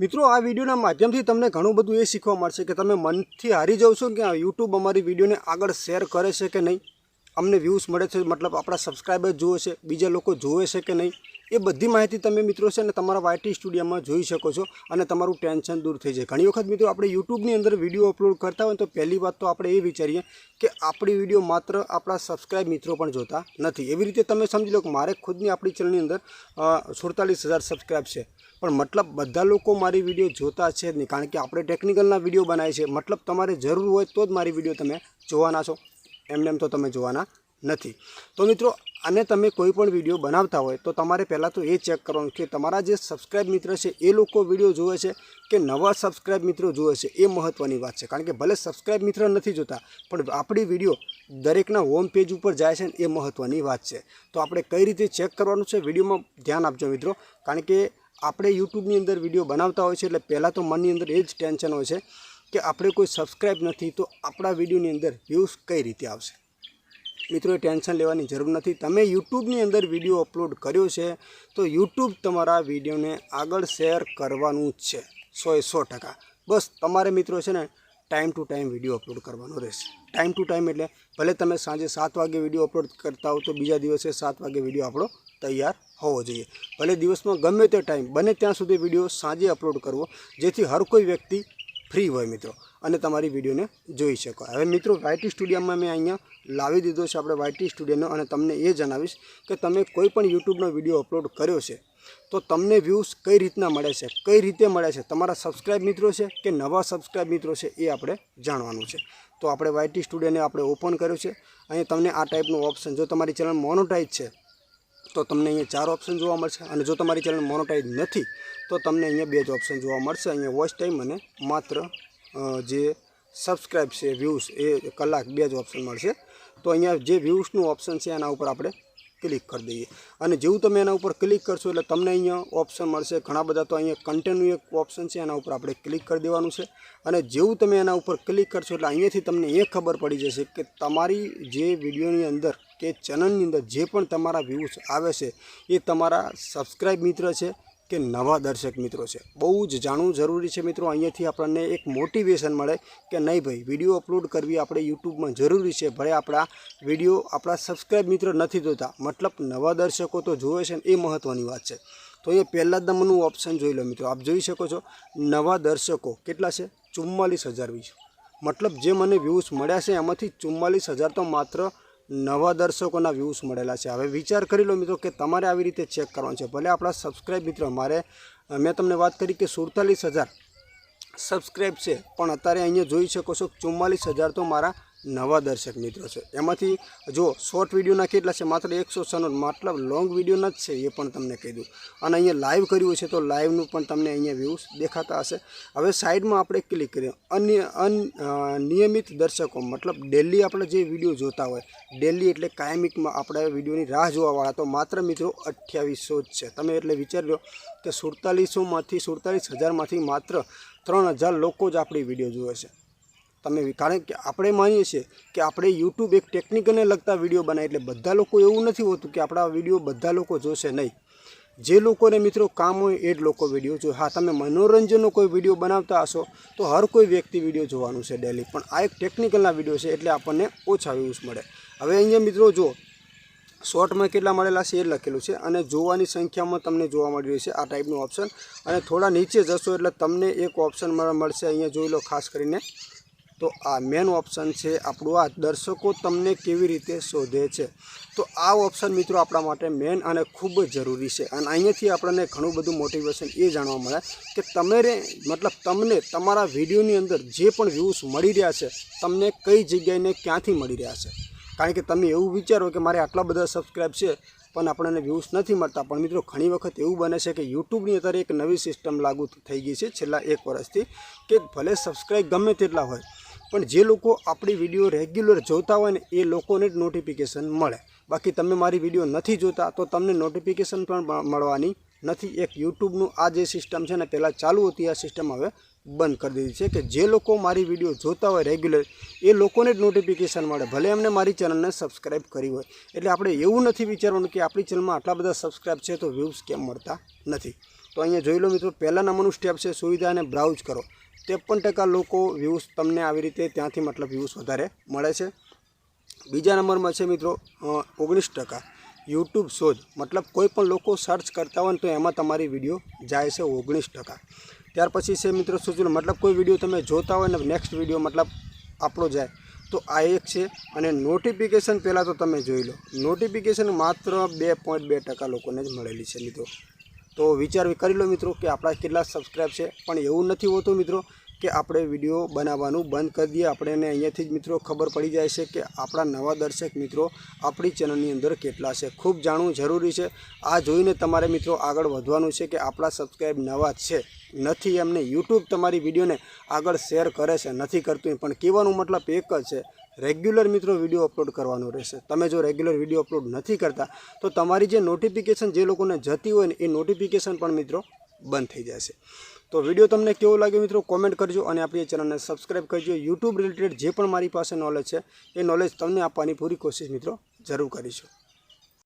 મિત્રો, આ વિડીયોના માધ્યમથી તમને ઘણું બધું એ શીખવા મળશે કે તમે મનથી હારી જાવ છો કે આ યુટ્યુબ અમારી વિડીયોને આગળ શેર કરે છે કે નહીં? અમને વ્યૂઝ મળે છે, મતલબ આપણા સબસ્ક્રાઈબર જુએ છે, બીજા લોકો જુએ છે કે નહીં? એ બધી માહિતી તમે મિત્રો છે ને તમારા વાયટી સ્ટુડિયોમાં જોઈ શકો છો અને તમારું ટેન્શન દૂર થઈ જાય. ઘણી વખત મિત્રો આપણે યુટ્યુબની અંદર વીડિયો અપલોડ કરતા હોય તો પહેલી વાત તો આપણે એ વિચારીએ કે આપણી વીડિયો માત્ર આપણા સબસ્ક્રાઈબ મિત્રો પણ જોતા નથી. એવી રીતે તમે સમજી લો કે મારે ખુદની આપણી ચેનલની અંદર સુડતાલીસ હજાર સબસ્ક્રાઈબ છે. પણ મતલબ બધા લોકો મારી વીડિયો જોતા છે જ નહીં. કારણ કે આપણે ટેકનિકલના વીડિયો બનાવીએ છીએ. મતલબ તમારે જરૂર હોય તો જ મારી વીડિયો તમે જોવાના છો. એમને એમ તો તમે જોવાના નથી. તો મિત્રો અને તમે કોઈ પણ વીડિયો બનાવતા હોય, તો તમારે પહેલાં તો એ ચેક કરવાનું કે તમારા જે સબસ્ક્રાઈબ મિત્ર છે, એ લોકો વીડિયો જુએ છે કે નવા સબસ્ક્રાઈબ મિત્રો જુએ છે, એ મહત્ત્વની વાત છે. કારણ કે ભલે સબસ્ક્રાઈબ મિત્ર નથી જોતા, પણ આપણી વીડિયો દરેકના હોમ પેજ ઉપર જાય છે એ મહત્ત્વની વાત છે. તો આપણે કઈ રીતે ચેક કરવાનું છે, વિડીયોમાં ધ્યાન આપજો મિત્રો. કારણ કે આપણે યુટ્યુબની અંદર વીડિયો બનાવતા હોય છે, એટલે પહેલાં તો મનની અંદર એ જ ટેન્શન હોય છે કે આપણે કોઈ સબસ્ક્રાઇબ નથી, તો આપણા વિડીયોની અંદર વ્યૂઝ કઈ રીતે આવશે? મિત્રો, એ ટેન્શન લેવાની જરૂર નથી. તમે યુટ્યુબની અંદર વીડિયો અપલોડ કર્યો છે, તો યુટ્યુબ તમારા વિડીયોને આગળ શેર કરવાનું જ છે, સો એ સો ટકા. બસ, તમારે મિત્રો છે ને, time to time video upload કરવાનો રહેશે. ટાઈમ ટુ ટાઈમ એટલે, ભલે તમે સાંજે સાત વાગે વીડિયો અપલોડ કરતા હો, તો બીજા દિવસે સાત વાગે વીડિયો આપણો તૈયાર હોવો જોઈએ. ભલે દિવસમાં ગમે તે ટાઈમ બને, ત્યાં સુધી વીડિયો સાંજે અપલોડ કરવો, જેથી હર કોઈ વ્યક્તિ ફ્રી હોય મિત્રો. અને તમારી વિડીયોને જોઈ શકો. હવે મિત્રો વાયટી સ્ટુડિયોમાં મેં અહીંયા લાવી દીધો છે આપણે વાયટી સ્ટુડિયોનો અને તમને એ જણાવીશ કે તમે કોઈ પણ યુટ્યુબનો વીડિયો અપલોડ કર્યો છે, તો તમને વ્યૂઝ કઈ રીતના મળે છે, કઈ રીતે મળે છે, તમારા સબસ્ક્રાઇબ મિત્રો છે કે નવા સબસ્ક્રાઇબ મિત્રો છે એ આપણે જાણવાનું છે. તો આપણે વાયટી સ્ટુડિયોને આપણે ઓપન કર્યું છે. અહીં તમને આ ટાઈપનું ઓપ્શન જો તમારી ચેનલ મોનોટાઈઝ છે તો તમને અહીંયા ચાર ઓપ્શન જોવા મળશે. અને જો તમારી ચેનલ મોનોટાઈઝ નથી, તો તમને અહીંયા બે જ ઓપ્શન જોવા મળશે. અહીંયા વોચ ટાઈમ અને માત્ર જે સબસ્ક્રાઈબ છે વ્યૂઝ એ કલાક બે જ ઓપ્શન મળશે. તો અહીંયા જે વ્યૂઝનું ઓપ્શન છે, એના ઉપર આપણે ક્લિક કરી દઈએ. અને જેવું તમે એના ઉપર ક્લિક કરશો, એટલે તમને અહીંયા ઓપ્શન મળશે. ઘણા બધા તો અહીંયા કન્ટેન્ટનું એક ઓપ્શન છે, એના ઉપર આપણે ક્લિક કરી દેવાનું છે. અને જેવું તમે એના ઉપર ક્લિક કરશો, એટલે અહીંયાથી તમને એ ખબર પડી જશે કે તમારી જે વિડીયોની અંદર કે ચેનલની અંદર જે પણ તમારા વ્યૂઝ આવે છે, એ તમારા સબસ્ક્રાઈબ મિત્ર છે કે નવા દર્શક મિત્રો છે. બહુ જ જાણવું જરૂરી છે મિત્રો, અહીંયાથી આપણને એક મોટિવેશન મળે કે નહીં ભાઈ વીડિયો અપલોડ કરવી આપણે યુટ્યુબમાં જરૂરી છે. ભલે આપણા વીડિયો આપણા સબસ્ક્રાઈબ મિત્ર નથી જોતા, મતલબ નવા દર્શકો તો જોવે છે એ મહત્ત્વની વાત છે. તો એ પહેલાં જ નંબરનું ઓપ્શન જોઈ લો મિત્રો. આપ જોઈ શકો છો, નવા દર્શકો કેટલા છે? ચુમ્માલીસ હજાર વીસ મતલબ જે મને વ્યૂઝ મળ્યા છે, એમાંથી ચુમ્માલીસ હજાર તો માત્ર નવા દર્શકોના વ્યૂઝ મળેલા છે. હવે વિચાર કરી લો મિત્રો કે તમારે આવી રીતે ચેક કરવાનું છે. ભલે આપણા સબસ્ક્રાઈબ મિત્રો, મારે મેં તમને વાત કરી કે સુડતાલીસ હજાર સબસ્ક્રાઈબ છે, પણ અત્યારે અહીંયા જોઈ શકો છો ચુમ્માલીસ હજાર તો મારા નવા દર્શક મિત્રો છે. એમાંથી જો શોર્ટ વિડીયોના કેટલા છે? માત્ર એકસો સનોટ મતલબ લોંગ વિડીયોના જ છે એ પણ તમને કહી દઉં. અને અહીંયા લાઈવ કર્યું છે તો લાઈવનું પણ તમને અહીંયા વ્યૂઝ દેખાતા હશે. હવે સાઈડમાં આપણે ક્લિક કરીએ. અન્ય, અન નિયમિત દર્શકો, મતલબ ડેલી આપણે જે વીડિયો જોતા હોય ડેલી એટલે કાયમિકમાં આપણે વિડીયોની રાહ જોવાવાળા, તો માત્ર મિત્રો અઠ્યાવીસો જ છે. તમે એટલે વિચારજો કે સુડતાલીસોમાંથી સુડતાલીસ હજારમાંથી માત્ર ત્રણ હજાર લોકો જ આપણી વીડિયો જુએ છે. તમે કારણ કે આપણે માનીએ છીએ કે આપણે યુટ્યુબ એક ટેકનિકને લગતા વીડિયો બનાવીએ એટલે બધા લોકો એવું નથી હોતું કે આપણા વીડિયો બધા લોકો જોશે નહીં. જે લોકોને મિત્રો કામ હોય એ જ લોકો વીડિયો જો હા, તમે મનોરંજનનો કોઈ વીડિયો બનાવતા હશો તો હર કોઈ વ્યક્તિ વીડિયો જોવાનું છે ડેલી પણ આ એક ટેકનિકલના વીડિયો છે એટલે આપણને ઓછા વ્યૂઝ મળે. હવે અહીંયા મિત્રો જો શોર્ટમાં કેટલા મળેલા છે એ લખેલું છે અને જોવાની સંખ્યામાં તમને જોવા મળી રહ્યું છે આ ટાઈપનું ઓપ્શન અને થોડા નીચે જશો એટલે તમને એક ઓપ્શન મળ- મળશે. અહીંયા જોઈ લો ખાસ કરીને તો આ મેન ઓપ્શન છે આપણું આ દર્શકો તમને કેવી રીતે શોધે છે. તો આ ઓપ્શન મિત્રો આપણા માટે મેન અને ખૂબ જરૂરી છે. અને અહીંયાથી આપણને ઘણું બધું મોટિવેશન એ જાણવા મળે કે તમારે મતલબ તમને તમારા વિડીયોની અંદર જે પણ વ્યૂઝ મળી રહ્યા છે, તમને કઈ જગ્યાએને ક્યાંથી મળી રહ્યા છે. કારણ કે તમે એવું વિચારો કે મારે આટલા બધા સબસ્ક્રાઈબ છે, પણ આપણને વ્યૂઝ નથી મળતા. પણ મિત્રો ઘણી વખત એવું બને છે કે યુટ્યુબની અત્યારે એક નવી સિસ્ટમ લાગુ થઈ ગઈ છે છેલ્લા એક વર્ષથી, કે ભલે સબસ્ક્રાઈબ ગમે તેટલા હોય પણ જે લોકો આપણી વીડિયો રેગ્યુલર જોતા હોય ને, એ લોકોને જ નોટિફિકેશન મળે. બાકી તમે મારી વીડિયો નથી જોતા, તો તમને નોટિફિકેશન પણ મળવાની નથી. એક યુટ્યુબનું આ જે સિસ્ટમ છે ને પહેલાં ચાલુ હતી, આ સિસ્ટમ હવે બંધ કરી દીધી છે કે જે લોકો મારી વીડિયો જોતા હોય રેગ્યુલર, એ લોકોને જ નોટિફિકેશન મળે. ભલે એમને મારી ચેનલને સબસ્ક્રાઈબ કરી હોય. એટલે આપણે એવું નથી વિચારવાનું કે આપણી ચેનલમાં આટલા બધા સબસ્ક્રાઈબ છે તો વ્યૂઝ કેમ મળતા નથી. તો અહીંયા જોઈ લો મિત્રો પહેલા નંબરનું સ્ટેપ છે સુવિધા અને બ્રાઉઝ કરો. ત્રેપન ટકા લોકો વ્યૂઝ તમને આવી રીતે ત્યાંથી મતલબ વ્યૂઝ વધારે મળે છે. બીજા નંબરમાં છે મિત્રો ઓગણીસ ટકા યુટ્યુબ શોધ. મતલબ કોઈ પણ લોકો સર્ચ કરતા હોય તો એમાં તમારી વીડિયો જાય છે ઓગણીસ ટકા. ત્યાર પછી છે મિત્રો છે મતલબ કોઈ વીડિયો તમે જોતા હોય ને નેક્સ્ટ વીડિયો મતલબ આપણો જાય, તો આ એક છે. અને નોટિફિકેશન પહેલાં તો તમે જોઈ લો. નોટિફિકેશન માત્ર બે પોઈન્ટ બે ટકા લોકોને જ મળેલી છે મિત્રો. તો વિચાર કરી લો મિત્રો કે આપણા કેટલા સબસ્ક્રાઈબ છે. પણ એવું નથી હોતું મિત્રો કે આપણે વીડિયો બનાવવાનું બંધ કરી દઈએ. આપણે એને અહીંયાથી જ મિત્રો ખબર પડી જાય છે કે આપણા નવા દર્શક મિત્રો આપણી ચેનલની અંદર કેટલા છે. ખૂબ જાણવું જરૂરી છે. આ જોઈને તમારે મિત્રો આગળ વધવાનું છે કે આપણા સબસ્ક્રાઈબ નવા છે. નથી એમને યુટ્યુબ તમારી વિડીયોને આગળ શેર કરે છે. નથી કરતું પણ કહેવાનું મતલબ એક જ છે. રેગ્યુલર મિત્રો વીડિયો અપલોડ કરવાનો રહેશે. તમે જો રેગ્યુલર વીડિયો અપલોડ નથી કરતા, તો તમારી જે નોટિફિકેશન જે લોકોને જતી હોય ને એ નોટિફિકેશન પણ મિત્રો બંધ થઈ જશે. તો વીડિયો તમને કેવો લાગ્યો મિત્રો કોમેન્ટ કરજો અને આપણી ચેનલને સબસ્ક્રાઈબ કરજો. યુટ્યુબ રિલેટેડ જે પણ મારી પાસે નોલેજ છે, એ નોલેજ તમને આપવાની પૂરી કોશિશ મિત્રો જરૂર કરીશું.